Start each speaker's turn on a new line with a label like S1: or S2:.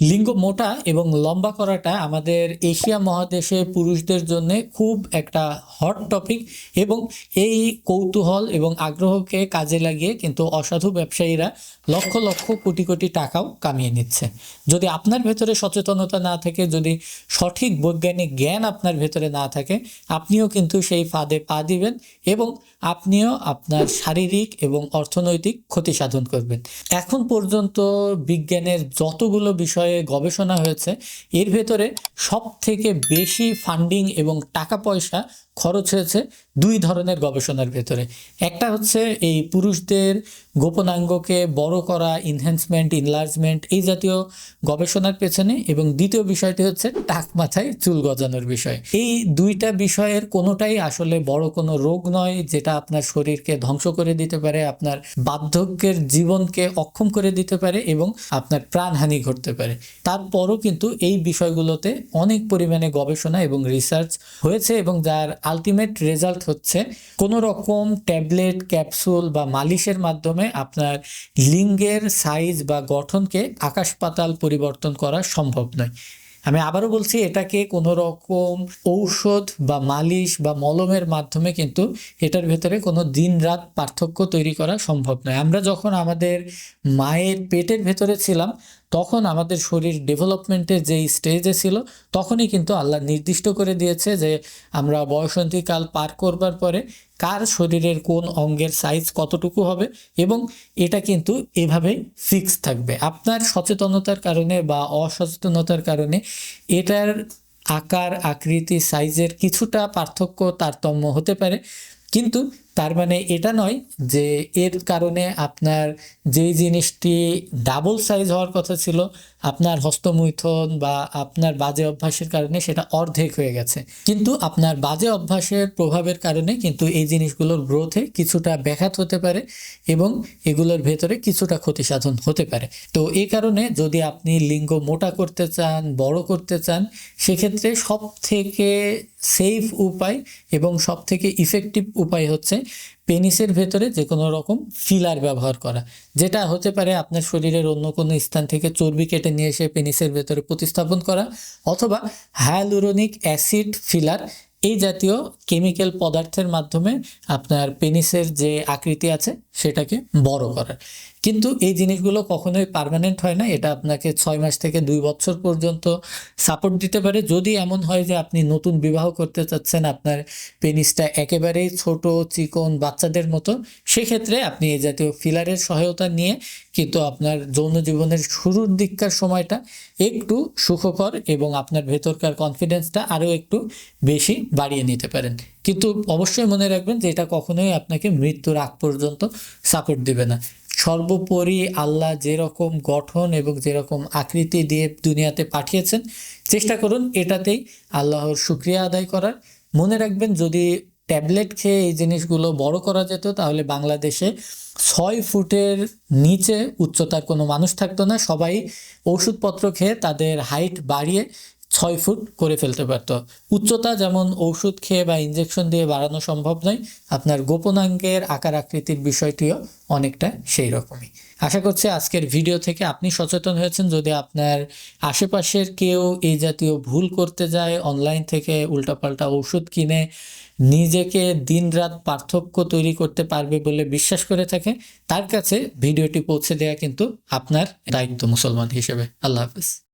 S1: লিঙ্গ মোটা এবং লম্বা করাটা আমাদের এশিয়া মহাদেশে পুরুষদের জন্য খুব একটা হট টপিক এবং এই কৌতূহল এবং আগ্রহকে কাজে লাগিয়ে কিন্তু অসাধু ব্যবসায়ীরা লক্ষ লক্ষ কোটি কোটি টাকাও কামিয়ে নিচ্ছে। যদি আপনার ভেতরে সচেতনতা না থাকে, যদি সঠিক বৈজ্ঞানিক জ্ঞান আপনার ভেতরে না থাকে, আপনিও কিন্তু সেই ফাঁদে পা দিবেন এবং আপনিও আপনার শারীরিক এবং অর্থনৈতিক ক্ষতি সাধন করবেন। এখন পর্যন্ত বিজ্ঞানের যতগুলো বিষয়ে গবেষণা হয়েছে এর ভেতরে সব থেকে বেশি ফান্ডিং এবং টাকা পয়সা খরচ হয়েছে দুই ধরনের গবেষণার ভেতরে। একটা হচ্ছে এই পুরুষদের গোপনাঙ্গকে বড় করা ইনহ্যান্সমেন্ট ইনলার্জমেন্ট এই জাতীয় গবেষণার পেছনে এবং দ্বিতীয় বিষয়টি হচ্ছে টাক মাথায় চুল গজানোর বিষয়। এই দুইটা বিষয়ের কোনোটাই আসলে বড় কোনো রোগ নয় যেটা আপনার শরীরকে ধ্বংস করে দিতে পারে, আপনার বার্ধক্যের জীবনকে অক্ষম করে দিতে পারে এবং আপনার প্রাণহানি ঘটতে পারে। তারপরও কিন্তু এই বিষয়গুলোতে অনেক পরিমাণে গবেষণা এবং রিসার্চ হয়েছে এবং যার আলটিমেট রেজাল্ট হচ্ছে কোনো রকম ট্যাবলেট ক্যাপসুল বা মালিশের মাধ্যমে আপনার লিঙ্গের সাইজ বা গঠনকে আকাশ পাতাল পরিবর্তন করা সম্ভব নয়। আমি আবারও বলছি, এটাকে কোনো রকম ঔষধ বা মালিশ বা মলমের মাধ্যমে কিন্তু এটার ভেতরে কোনো দিন রাত পার্থক্য তৈরি করা সম্ভব নয়। আমরা যখন আমাদের মায়ের পেটের ভেতরে ছিলাম, তখন আমাদের শরীর ডেভেলপমেন্টের যেই স্টেজে ছিল, তখনই কিন্তু আল্লাহ নির্দিষ্ট করে দিয়েছে যে আমরা বয়সন্ধিকাল পার করবার পরে কার শরীরের কোন অঙ্গের সাইজ কতটুকু হবে এবং এটা কিন্তু এভাবেই ফিক্স থাকবে। আপনার সচেতনতার কারণে বা অসচেতনতার কারণে এটার আকার, আকৃতি সাইজের কিছুটা পার্থক্য, তারতম্য হতে পারে। কিন্তু তার মানে এটা নয় যে এর কারণে আপনার যেই জিনিসটি ডাবল সাইজ হওয়ার কথা ছিল, আপনার হস্তমৈথন বা আপনার বাজে অভ্যাসের কারণে সেটা অর্ধেক হয়ে গেছে। কিন্তু আপনার বাজে অভ্যাসের প্রভাবের কারণে কিন্তু এই জিনিসগুলোর গ্রোথে কিছুটা ব্যাঘাত হতে পারে এবং এগুলোর ভেতরে কিছুটা ক্ষতি সাধন হতে পারে। তো এই কারণে যদি আপনি লিঙ্গ মোটা করতে চান, বড় করতে চান, সেক্ষেত্রে সব থেকে সেফ উপায় এবং সব থেকে ইফেক্টিভ উপায় হচ্ছে পেনিসের ভেতরে যে কোনো রকম ফিলার ব্যবহার করা, যেটা হতে পারে আপনার শরীরের অন্য কোনো স্থান থেকে চর্বি কেটে নিয়ে এসে পেনিসের ভেতরে প্রতিস্থাপন করা অথবা হায়ালুরোনিক অ্যাসিড ফিলার, এই জাতীয় কেমিক্যাল পদার্থের মাধ্যমে আপনার পেনিসের যে আকৃতি আছে সেটাকে বড় করার। কিন্তু এই জিনিসগুলো কখনোই পার্মানেন্ট হয় না। এটা আপনাকে ছয় মাস থেকে দুই বছর পর্যন্ত সাপোর্ট দিতে পারে। যদি এমন হয় যে আপনি নতুন বিবাহ করতে চাচ্ছেন, আপনার পেনিসটা একেবারেই ছোট, চিকন বাচ্চাদের মতো, সেক্ষেত্রে আপনি এই জাতীয় ফিলারের সহায়তা নিয়ে কিন্তু আপনার যৌন জীবনের শুরুর দিককার সময়টা একটু সুখকর এবং আপনার ভেতরকার কনফিডেন্সটা আরও একটু বেশি বাড়িয়ে নিতে পারেন। কিন্তু অবশ্যই মনে রাখবেন যে এটা কখনোই আপনাকে মৃত্যুর আগ পর্যন্ত সাপোর্ট দিবে না। সর্বোপরি আল্লাহ যেরকম গঠন এবং যেরকম আকৃতি দিয়ে দুনিয়াতে পাঠিয়েছেন, চেষ্টা করুন এটাতেই আল্লাহর শুক্রিয়া আদায় করার। মনে রাখবেন, যদি ট্যাবলেট খেয়ে এই জিনিসগুলো বড় করা যেত, তাহলে বাংলাদেশে ছয় ফুটের নিচে উচ্চতার কোনো মানুষ থাকতো না। সবাই ওষুধপত্র খেয়ে তাদের হাইট বাড়িয়ে ছয় ফুট করে ফেলতে পারতো। উচ্চতা যেমন ওষুধ খেয়ে বা ইঞ্জেকশন দিয়ে বাড়ানো সম্ভব নয়, আপনার গোপনাঙ্গের আকার আকৃতির বিষয়টিও অনেকটা সেই রকমই। আশা করছি আজকের ভিডিও থেকে আপনি সচেতন হয়েছেন। যদি আপনার আশেপাশের কেউ এই জাতীয় ভুল করতে যায় অনলাইন থেকে উল্টাপাল্টা ওষুধ কিনে নিজেকে দিনরাত পার্থক্য তৈরি করতে পারবে বলে বিশ্বাস করে থাকে, তার কাছে ভিডিওটি পৌঁছে দেওয়া কিন্তু আপনার দায়িত্ব মুসলমান হিসেবে। আল্লাহ হাফিজ।